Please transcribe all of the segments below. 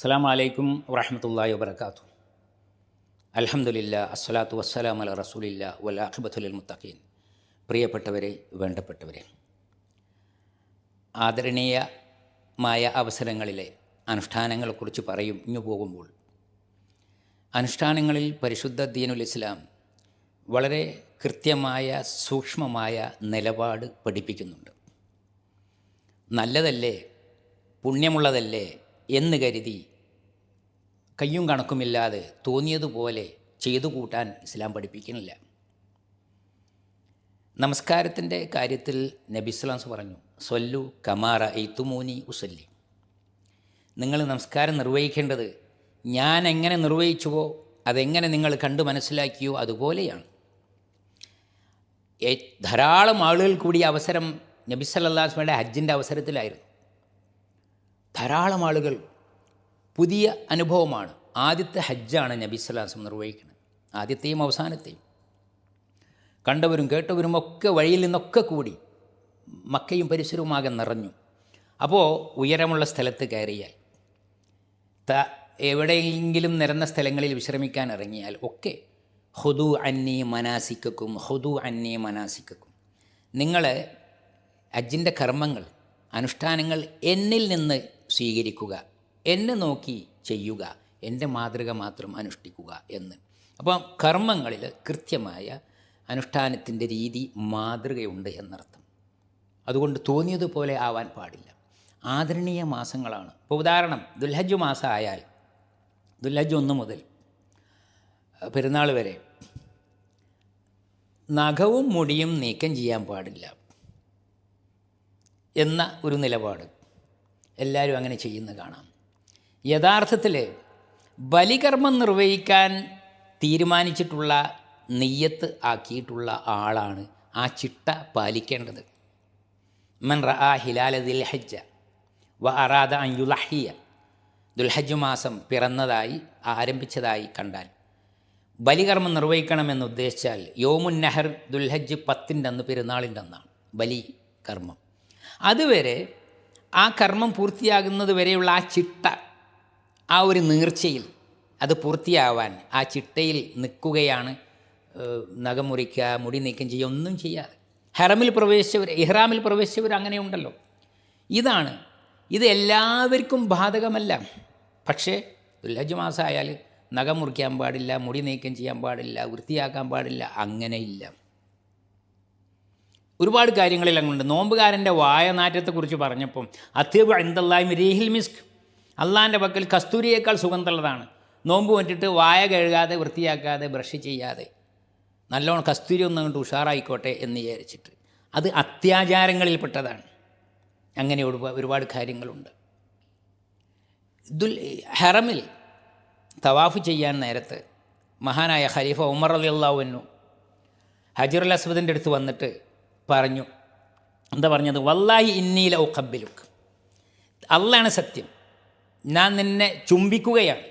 അസ്സാം വലൈക്കും വറഹമത്തല്ലാ വാത്തു അലഹമുല്ല അസ്സലാത്തു വസ്സലാം അല റസൂലില്ല വലാഖിബത്തുൽ മുത്തഖീൻ. പ്രിയപ്പെട്ടവരെ വേണ്ടപ്പെട്ടവരെ ആദരണീയമായ അവസരങ്ങളിലെ അനുഷ്ഠാനങ്ങളെക്കുറിച്ച് പറയും ഇങ്ങു പോകുമ്പോൾ അനുഷ്ഠാനങ്ങളിൽ പരിശുദ്ധ ദീനുൽ ഇസ്ലാം വളരെ കൃത്യമായ സൂക്ഷ്മമായ നിലപാട് പഠിപ്പിക്കുന്നുണ്ട്. നല്ലതല്ലേ പുണ്യമുള്ളതല്ലേ എന്ന് കരുതി കയ്യും കണക്കുമില്ലാതെ തോന്നിയതുപോലെ ചെയ്തു കൂട്ടാൻ ഇസ്ലാം പഠിപ്പിക്കുന്നില്ല. നമസ്കാരത്തിന്റെ കാര്യത്തിൽ നബിസ്ലാംസ് പറഞ്ഞു സൊല്ലു കമാറ എയ്ത്തുമൂനി ഉസല്ലി. നിങ്ങൾ നമസ്കാരം നിർവഹിക്കേണ്ടത് ഞാൻ എങ്ങനെ നിർവഹിച്ചുവോ അതെങ്ങനെ നിങ്ങൾ കണ്ടു മനസ്സിലാക്കിയോ അതുപോലെയാണ്. ധാരാളം ആളുകൾ കൂടിയ അവസരം നബി സല്ലാസ്മയുടെ ഹജ്ജിന്റെ അവസരത്തിലായിരുന്നു. ധാരാളം ആളുകൾ പുതിയ അനുഭവമാണ്. ആദ്യത്തെ ഹജ്ജാണ് നബി സ്വലാസം നിർവഹിക്കുന്നത്. ആദ്യത്തെയും അവസാനത്തെയും. കണ്ടവരും കേട്ടവരും ഒക്കെ വഴിയിൽ നിന്നൊക്കെ കൂടി മക്കയും പരിസരവുമാകെ നിറഞ്ഞു. അപ്പോൾ ഉയരമുള്ള സ്ഥലത്ത് കയറിയാൽ ത എവിടെയെങ്കിലും നിരന്ന സ്ഥലങ്ങളിൽ വിശ്രമിക്കാൻ ഇറങ്ങിയാൽ ഒക്കെ ഹുദു അന്നി മനാസിക്കും ഹുദു അന്നി മനാസിക്കും നിങ്ങൾ അജിന്റെ കർമ്മങ്ങൾ അനുഷ്ഠാനങ്ങൾ എന്നിൽ നിന്ന് സ്വീകരിക്കുക. എന്നെ നോക്കി ചെയ്യുക എന്റെ മാതൃക മാത്രം അനുഷ്ഠിക്കുക എന്ന്. അപ്പം കർമ്മങ്ങളിൽ കൃത്യമായ അനുഷ്ഠാനത്തിന്റെ രീതി മാതൃകയുണ്ട് എന്നർത്ഥം. അതുകൊണ്ട് തോന്നിയതുപോലെ ആവാൻ പാടില്ല. ആദരണീയ മാസങ്ങളാണ്. ഇപ്പോൾ ഉദാഹരണം ദുൽഹജ്ജ് മാസം ആയാൽ ദുൽഹജ്ജ് ഒന്ന് മുതൽ പെരുന്നാൾ വരെ നഖവും മുടിയും നീക്കം ചെയ്യാൻ പാടില്ല എന്ന ഒരു നിലപാട് എല്ലാവരും അങ്ങനെ ചെയ്യുന്ന കാണാം. യഥാർത്ഥത്തിൽ ബലികർമ്മം നിർവഹിക്കാൻ തീരുമാനിച്ചിട്ടുള്ള നെയ്യത്ത് ആക്കിയിട്ടുള്ള ആളാണ് ആ ചിട്ട പാലിക്കേണ്ടത്. മൻ റ ആ ഹിലാല ദിൽഹജ്ജ വ അറാദ അൻ യുലഹിയ. ദുൽഹജ്ജ് മാസം പിറന്നതായി ആരംഭിച്ചതായി കണ്ടാൽ ബലികർമ്മം നിർവഹിക്കണമെന്ന് ഉദ്ദേശിച്ചാൽ യോമുൻ നെഹർ ദുൽഹജ്ജ് പത്തിന്റെ അന്ന് പെരുന്നാളിന്റെ അന്നാണ് ബലി കർമ്മം. അതുവരെ ആ കർമ്മം പൂർത്തിയാകുന്നത് വരെയുള്ള ആ ചിട്ട ആ ഒരു നീർച്ചയിൽ അത് പൂർത്തിയാവാൻ ആ ചിട്ടയിൽ നിൽക്കുകയാണ് ഏഹ്, നഖം മുറിക്കുക മുടി നീക്കം ചെയ്യുക ഒന്നും ചെയ്യാതെ. ഹറമിൽ പ്രവേശിച്ചവർ ഇഹ്റാമിൽ പ്രവേശിച്ചവർ അങ്ങനെയുണ്ടല്ലോ. ഇതാണ് ഇത് എല്ലാവർക്കും ബാധകമല്ല. പക്ഷേ ദുല്ലജ് മാസമായാൽ നഖം മുറിക്കാൻ പാടില്ല മുടി നീക്കം ചെയ്യാൻ പാടില്ല വൃത്തിയാക്കാൻ പാടില്ല അങ്ങനെയില്ല. ഒരുപാട് കാര്യങ്ങളിൽ അങ്ങുണ്ട്. നോമ്പുകാരന്റെ വായനാറ്റത്തെക്കുറിച്ച് പറഞ്ഞപ്പം അത്യബ് എന്തല്ലായ്മ രേഹിൽ മിസ്ക്. അള്ളാന്റെ പക്കൽ കസ്തൂരിയേക്കാൾ സുഗന്ധമുള്ളതാണ്. നോമ്പ് വന്നിട്ട് വായ കഴുകാതെ വൃത്തിയാക്കാതെ ബ്രഷ് ചെയ്യാതെ. നല്ലോണം കസ്തൂരി ഒന്നും അങ്ങോട്ട് ഉഷാറായിക്കോട്ടെ എന്ന് വിചാരിച്ചിട്ട്. അത് അത്യാചാരങ്ങളിൽപ്പെട്ടതാണ്. അങ്ങനെ ഒരുപാ- ഒരുപാട് കാര്യങ്ങളുണ്ട്. ദുൽ ഹറമിൽ തവാഫ് ചെയ്യാൻ നേരത്ത് മഹാനായ ഖലീഫ ഉമർ അലി അള്ളാവുന്നു ഹജറുൽ അസ്വദിന്റെ അടുത്ത് വന്നിട്ട് പറഞ്ഞു. എന്താ പറഞ്ഞത്? വല്ലാഹി ഇന്നീല ഓ കബ്ബിലുക്ക് അള്ളാണ് സത്യം. ഞാൻ നിന്നെ ചുംബിക്കുകയാണ്.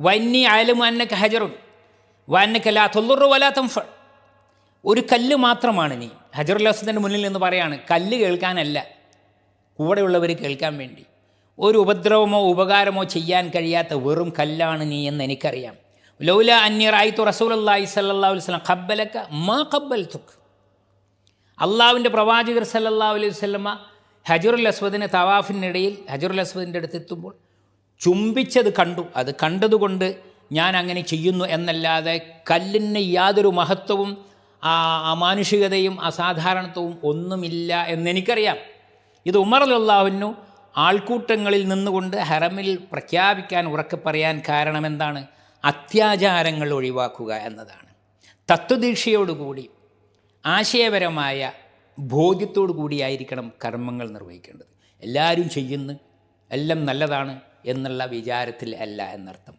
വന്നി ആയാലും അന്നക്ക് ഹജറുൻ വന്നക്ക് ലാ തൊള്ളുറു വലാ തംഫ ഒരു കല്ല് മാത്രമാണ് നീ. ഹജറുൽ അസ്വദിന്റെ മുന്നിൽ നിന്ന് പറയാണ് കല്ല് കേൾക്കാനല്ല കൂടെയുള്ളവർ കേൾക്കാൻ വേണ്ടി. ഒരു ഉപദ്രവമോ ഉപകാരമോ ചെയ്യാൻ കഴിയാത്ത വെറും കല്ലാണ് നീ എന്ന് എനിക്കറിയാം. ലൗല അന്യറായിത്തു അള്ളാഹി സല്ലാ വസ്ലം ഖബ്ബലക്ക മാ ഖബ്ബൽ തുക്ക് അള്ളാവിന്റെ പ്രവാചകർ സല്ലാ അലൈഹി വസല്ലമ ഹജറുൽ അസ്വദിന് തവാഫിനിടയിൽ ഹജറുൽ അസ്വദിന്റെ അടുത്ത് എത്തുമ്പോൾ ചുംബിച്ചത് കണ്ടു. അത് കണ്ടതുകൊണ്ട് ഞാൻ അങ്ങനെ ചെയ്യുന്നു എന്നല്ലാതെ കല്ലിന് യാതൊരു മഹത്വവും ആ അമാനുഷികതയും അസാധാരണത്വവും ഒന്നുമില്ല എന്നെനിക്കറിയാം. ഇത് ഉമർ അല്ലാഹുവിനു ആൾക്കൂട്ടങ്ങളിൽ നിന്നുകൊണ്ട് ഹറമിൽ പ്രഖ്യാപിക്കാൻ ഉറക്കെ പറയാൻ കാരണമെന്താണ്? അത്യാചാരങ്ങൾ ഒഴിവാക്കുക എന്നതാണ്. തത്വദീക്ഷയോടുകൂടി ആശയപരമായ ബോധ്യത്തോടു കൂടിയായിരിക്കണം കർമ്മങ്ങൾ നിർവഹിക്കേണ്ടത്. എല്ലാവരും ചെയ്യുന്നു എല്ലാം നല്ലതാണ്. എന്നുള്ള വിചാരത്തിൽ അല്ല എന്നർത്ഥം.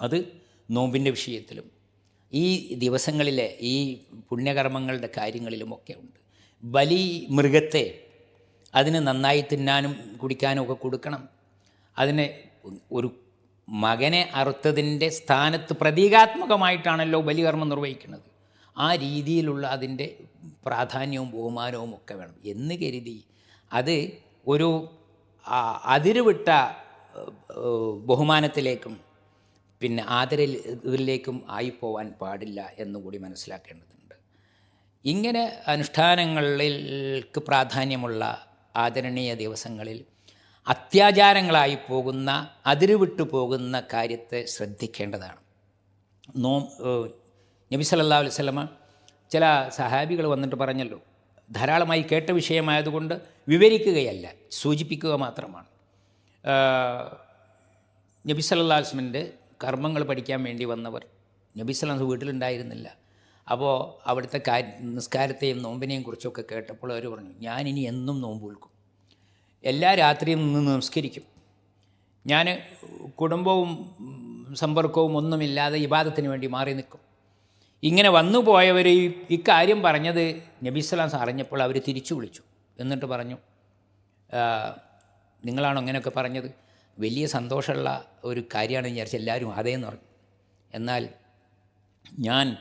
അത് നോമ്പിന്റെ വിഷയത്തിലും ഈ ദിവസങ്ങളിലെ ഈ പുണ്യകർമ്മങ്ങളുടെ കാര്യങ്ങളിലുമൊക്കെ ഉണ്ട്. ബലി മൃഗത്തെ അതിന് നന്നായി തിന്നാനും കുടിക്കാനും ഒക്കെ കൊടുക്കണം. അതിന് ഒരു മകനെ അറുത്തതിന്റെ സ്ഥാനത്ത് പ്രതീകാത്മകമായിട്ടാണല്ലോ ബലികർമ്മം നിർവഹിക്കുന്നത്. ആ രീതിയിലുള്ള അതിന്റെ പ്രാധാന്യവും ബഹുമാനവും ഒക്കെ വേണം. എന്ന് കരുതി അത് ഒരു അതിരുവിട്ട ബഹുമാനത്തിലേക്കും പിന്നെ ആദരവിലേക്കും ആയിപ്പോവാൻ പാടില്ല എന്നുകൂടി മനസ്സിലാക്കേണ്ടതുണ്ട്. ഇങ്ങനെ അനുഷ്ഠാനങ്ങളിൽക്ക് പ്രാധാന്യമുള്ള ആദരണീയ ദിവസങ്ങളിൽ അത്യാചാരങ്ങളായി പോകുന്ന അതിരുവിട്ടു പോകുന്ന കാര്യത്തെ ശ്രദ്ധിക്കേണ്ടതാണ്. നോ നബി അലൈഹി വസല്ലമ ചില സഹാബികൾ വന്നിട്ട് പറഞ്ഞല്ലോ ധാരാളമായി കേട്ട വിഷയമായതുകൊണ്ട് വിവരിക്കുകയല്ല സൂചിപ്പിക്കുക മാത്രമാണ്. നബി സല്ലാസ്മിന്റെ കർമ്മങ്ങൾ പഠിക്കാൻ വേണ്ടി വന്നവർ. നബി സല്ലാസ് വീട്ടിലുണ്ടായിരുന്നില്ല. അപ്പോൾ അവിടുത്തെ കാ നിസ്കാരത്തെയും നോമ്പിനെയും കുറിച്ചൊക്കെ കേട്ടപ്പോൾ അവർ പറഞ്ഞു ഞാനിനി എന്നും നോമ്പ് വിൽക്കും. എല്ലാ രാത്രിയും നിന്ന് നമസ്കരിക്കും ഞാൻ കുടുംബവും സമ്പർക്കവും ഒന്നുമില്ലാതെ ഇബാദത്തിന് വേണ്ടി മാറി നിൽക്കും. ഇങ്ങനെ വന്നു പോയവർ ഇക്കാര്യം പറഞ്ഞത് നബി സ്വലാം അറിഞ്ഞപ്പോൾ അവർ തിരിച്ചു വിളിച്ചു. എന്നിട്ട് പറഞ്ഞു "ആ, നിങ്ങളാണോ അങ്ങനെയൊക്കെ പറഞ്ഞത്? വലിയ സന്തോഷമുള്ള ഒരു കാര്യമാണ് വിചാരിച്ച് എല്ലാവരും അതേന്ന് പറഞ്ഞു. എന്നാൽ ഞാൻ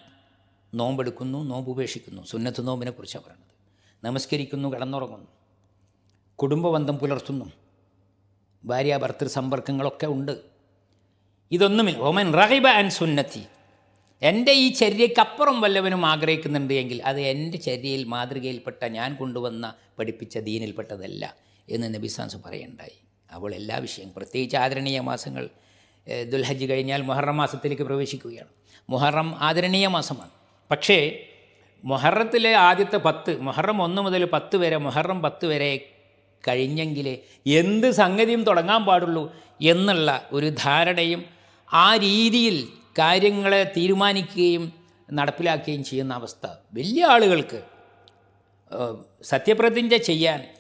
നോമ്പെടുക്കുന്നു നോമ്പ് ഉപേക്ഷിക്കുന്നു. സുന്നത്ത് നോമ്പിനെ കുറിച്ചാണ് പറയുന്നത്. നമസ്കരിക്കുന്നു കിടന്നുറങ്ങുന്നു. കുടുംബബന്ധം പുലർത്തുന്നു. ഭാര്യ ഭർത്തൃ സമ്പർക്കങ്ങളൊക്കെ ഉണ്ട്. ഇതൊന്നുമില്ല ഓമൻ റഹിബ ആൻഡ് സുന്നത്തി. എന്റെ ഈ ചര്യക്കപ്പുറം വല്ലവനും ആഗ്രഹിക്കുന്നുണ്ട് എങ്കിൽ അത് എന്റെ ചര്യയിൽ മാതൃകയിൽപ്പെട്ട ഞാൻ കൊണ്ടുവന്ന പഠിപ്പിച്ച ദീനിൽപ്പെട്ടതല്ല. എന്ന് നബിസാൻസ് പറയുണ്ടായി. അവൾ എല്ലാ വിഷയം പ്രത്യേകിച്ച് ആദരണീയ മാസങ്ങൾ ദുൽഹജ് ദുൽഹജ്ജ് കഴിഞ്ഞാൽ മുഹറം മാസത്തിലേക്ക് പ്രവേശിക്കുകയാണ്. മുഹറം ആദരണീയ മാസമാണ്. പക്ഷേ മുഹറത്തിലെ ആദ്യത്തെ പത്ത് മുഹറം ഒന്ന് മുതൽ പത്ത് വരെ മുഹറം പത്ത് വരെ കഴിഞ്ഞെങ്കിലേ എന്ത് സംഗതിയും തുടങ്ങാൻ പാടുള്ളൂ എന്നുള്ള ഒരു ധാരണയും ആ രീതിയിൽ കാര്യങ്ങളെ തീരുമാനിക്കുകയും നടപ്പിലാക്കുകയും ചെയ്യുന്ന അവസ്ഥ വലിയ ആളുകൾക്ക് സത്യപ്രതിജ്ഞ ചെയ്യാൻ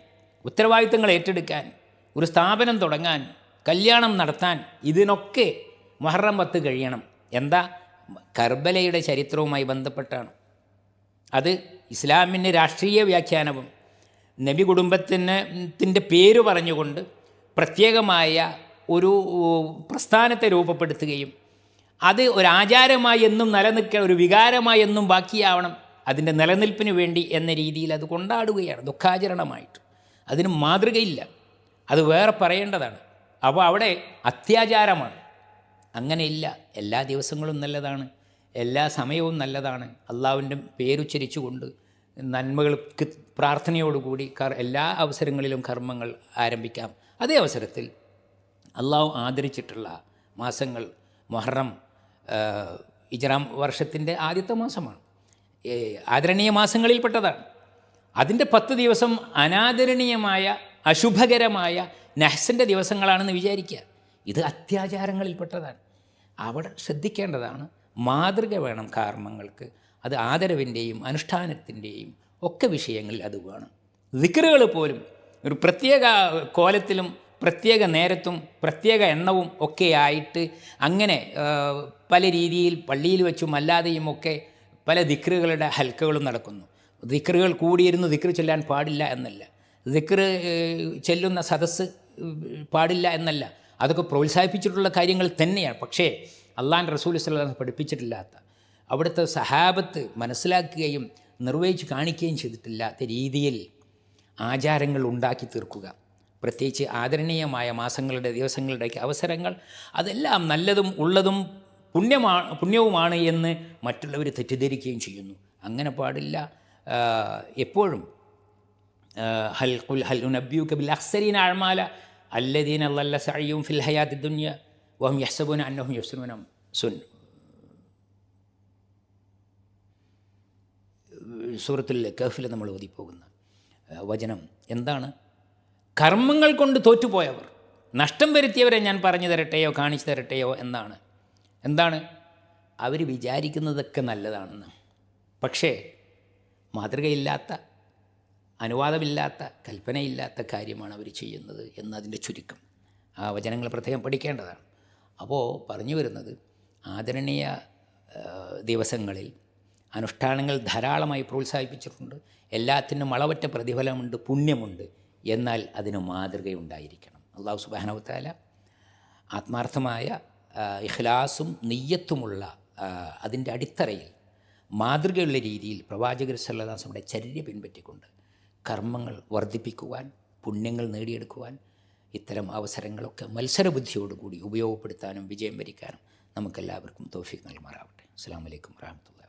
ഉത്തരവാദിത്തങ്ങൾ ഏറ്റെടുക്കാൻ ഒരു സ്ഥാപനം തുടങ്ങാൻ കല്യാണം നടത്താൻ ഇതിനൊക്കെ മുഹറം പത്ത് കഴിയണം. എന്താ? കർബലയുടെ ചരിത്രവുമായി ബന്ധപ്പെട്ടാണ്. അത് ഇസ്ലാമിന്റെ രാഷ്ട്രീയ വ്യാഖ്യാനവും നബി കുടുംബത്തിന്റെ ത്തിന്റെ പേര് പറഞ്ഞുകൊണ്ട് പ്രത്യേകമായ ഒരു പ്രസ്ഥാനത്തെ രൂപപ്പെടുത്തുകയും അത് ഒരു ആചാരമായി എന്നും നിലനിൽക്കുക ഒരു വികാരമായി എന്നും ബാക്കിയാവണം അതിന്റെ നിലനിൽപ്പിന് വേണ്ടി എന്ന രീതിയിൽ അത് കൊണ്ടാടുകയാണ് ദുഃഖാചരണമായിട്ട്. അതിന് മാതൃകയില്ല. അത് വേറെ പറയേണ്ടതാണ്. അപ്പോൾ അവിടെ അത്യാചാരമാണ്. അങ്ങനെയില്ല. എല്ലാ ദിവസങ്ങളും നല്ലതാണ്. എല്ലാ സമയവും നല്ലതാണ്. അള്ളാവിന്റെ പേരുച്ചരിച്ചുകൊണ്ട് നന്മകൾക്ക് പ്രാർത്ഥനയോടുകൂടി കർ എല്ലാ അവസരങ്ങളിലും കർമ്മങ്ങൾ ആരംഭിക്കാം. അതേ അവസരത്തിൽ അള്ളാഹു ആദരിച്ചിട്ടുള്ള മാസങ്ങൾ മൊഹറം ഇജറാം വർഷത്തിന്റെ ആദ്യത്തെ മാസമാണ്. ആദരണീയ മാസങ്ങളിൽപ്പെട്ടതാണ്. അതിന്റെ പത്ത് ദിവസം അനാദരണീയമായ അശുഭകരമായ നഹ്സിന്റെ ദിവസങ്ങളാണെന്ന് വിചാരിക്കുക. ഇത് അത്യാചാരങ്ങളിൽപ്പെട്ടതാണ്. അവിടെ ശ്രദ്ധിക്കേണ്ടതാണ് മാതൃക വേണം കർമ്മങ്ങൾക്ക്. അത് ആദരവിന്റെയും അനുഷ്ഠാനത്തിന്റെയും ഒക്കെ വിഷയങ്ങളിൽ അത് വേണം. ദിക്കറുകൾ പോലും ഒരു പ്രത്യേക കോലത്തിലും പ്രത്യേക നേരത്തും പ്രത്യേക എണ്ണവും ഒക്കെ ആയിട്ട് അങ്ങനെ പല രീതിയിൽ പള്ളിയിൽ വെച്ചും അല്ലാതെയും ഒക്കെ പല ദിക്റുകളുടെ ഹൽക്കകളും നടക്കുന്നു. ദിക്റുകൾ കൂടിയിരുന്ന് ദിക്റ് ചൊല്ലാൻ പാടില്ല എന്നല്ല. ദിക്റ് ചെല്ലുന്ന സദസ്സ് പാടില്ല എന്നല്ല. അതൊക്കെ പ്രോത്സാഹിപ്പിച്ചിട്ടുള്ള കാര്യങ്ങൾ തന്നെയാണ്. പക്ഷേ അള്ളാൻ റസൂൽ ഇസ്ലാം പഠിപ്പിച്ചിട്ടില്ലാത്ത അവിടുത്തെ സഹാബത്ത് മനസ്സിലാക്കുകയും നിർവഹിച്ച് കാണിക്കുകയും ചെയ്തിട്ടില്ലാത്ത രീതിയിൽ ആചാരങ്ങൾ ഉണ്ടാക്കി തീർക്കുക. പ്രത്യേകിച്ച് ആദരണീയമായ മാസങ്ങളുടെ ദിവസങ്ങളുടെയൊക്കെ അവസരങ്ങൾ അതെല്ലാം നല്ലതും ഉള്ളതും പുണ്യമാണ് പുണ്യവുമാണ് എന്ന് മറ്റുള്ളവർ തെറ്റിദ്ധരിക്കുകയും ചെയ്യുന്നു. അങ്ങനെ പാടില്ല. എപ്പോഴും ഹൽ ഖുൽ ഹൽ ഉനബ്യു കബിൽ അക്സരീൻ അഅമാല അല്ലദീൻ അല്ലല്ല സഅയ്യും ഫിൽ ഹയാത്തി ദുന്യ വഹം യഹ്സബുന അന്നഹും യഹ്സുനം സുൻ. സൂറത്തുൽ കഹഫിൽ നമ്മൾ ഓതിപ്പോകുന്ന വചനം എന്താണ്? കർമ്മങ്ങൾ കൊണ്ട് തോറ്റുപോയവർ നഷ്ടം വരുത്തിയവരെ ഞാൻ പറഞ്ഞു തരട്ടെയോ കാണിച്ചു തരട്ടെയോ എന്നാണ്. എന്താണ്? അവർ വിചാരിക്കുന്നതൊക്കെ നല്ലതാണെന്ന്. പക്ഷേ മാതൃകയില്ലാത്ത അനുവാദമില്ലാത്ത കൽപ്പനയില്ലാത്ത കാര്യമാണ് അവർ ചെയ്യുന്നത് എന്നതിന്റെ ചുരുക്കം. ആ വചനങ്ങൾ പ്രത്യേകം പഠിക്കേണ്ടതാണ്. അപ്പോൾ പറഞ്ഞു വരുന്നത് ആദരണീയ ദിവസങ്ങളിൽ അനുഷ്ഠാനങ്ങൾ ധാരാളമായി പ്രോത്സാഹിപ്പിച്ചിട്ടുണ്ട്. എല്ലാത്തിനും അളവറ്റ പ്രതിഫലമുണ്ട് പുണ്യമുണ്ട്. എന്നാൽ അതിന് മാതൃകയുണ്ടായിരിക്കണം. അള്ളാഹു സുബാനവത്താല ആത്മാർത്ഥമായ ഇഖ്ലാസും നെയ്യത്തുമുള്ള അതിന്റെ അടിത്തറയിൽ മാതൃകയുള്ള രീതിയിൽ പ്രവാചകർ സല്ലദാസയുടെ ചര്യ പിൻപറ്റിക്കൊണ്ട് കർമ്മങ്ങൾ വർദ്ധിപ്പിക്കുവാൻ പുണ്യങ്ങൾ നേടിയെടുക്കുവാൻ ഇത്തരം അവസരങ്ങളൊക്കെ മത്സരബുദ്ധിയോടുകൂടി ഉപയോഗപ്പെടുത്താനും വിജയം വരിക്കാനും നമുക്കെല്ലാവർക്കും തോഫിക്ക് നൽകുമാറാവട്ടെ. അസ്സാം വലൈക്കും വാഹമത്തുള്ള